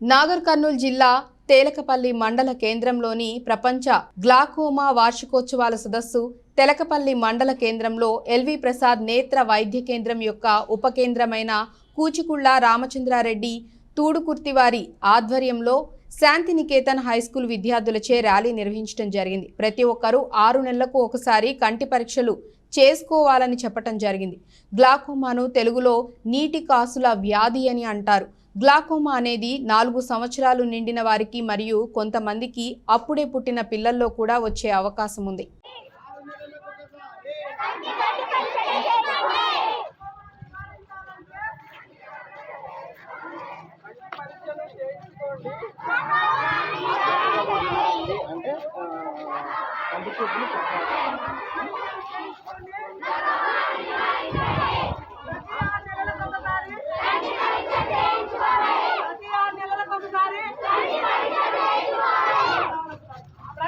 నాగర్ కర్నూలు జిల్లా తేలకపల్లి మండల కేంద్రంలోని ప్రపంచ గ్లాకోమా వార్షికోత్సవాల సదస్సు తెలకపల్లి మండల కేంద్రంలో ఎల్వి ప్రసాద్ నేత్ర వైద్య కేంద్రం యొక్క ఉపకేంద్రమైన కూచికుళ్ళ రామచంద్రారెడ్డి తూడుకుర్తివారి ఆధ్వర్యంలో శాంతినికేతన్ హై స్కూల్ విద్యార్థులచే ర్యాలీ నిర్వహించడం జరిగింది. ప్రతి ఒక్కరూ ఆరు నెలలకు ఒకసారి కంటి పరీక్షలు చేసుకోవాలని చెప్పటం జరిగింది. గ్లాకోమాను తెలుగులో నీటి కాసుల వ్యాధి అని అంటారు. గ్లాకోమా అనేది నాలుగు సంవత్సరాలు నిండిన వారికి మరియు కొంతమందికి అప్పుడే పుట్టిన పిల్లల్లో కూడా వచ్చే అవకాశం ఉంది. అంటే ఆ, కంటి చూపులు ప్రతి ఆరు నెలలకు ఒకసారి ప్రతి ఆరు నెలలకు ఒకసారి ప్రతి ఆరు నెలలకు ఒకసారి గ్లాకోమాను నివారించాలంటే కంటి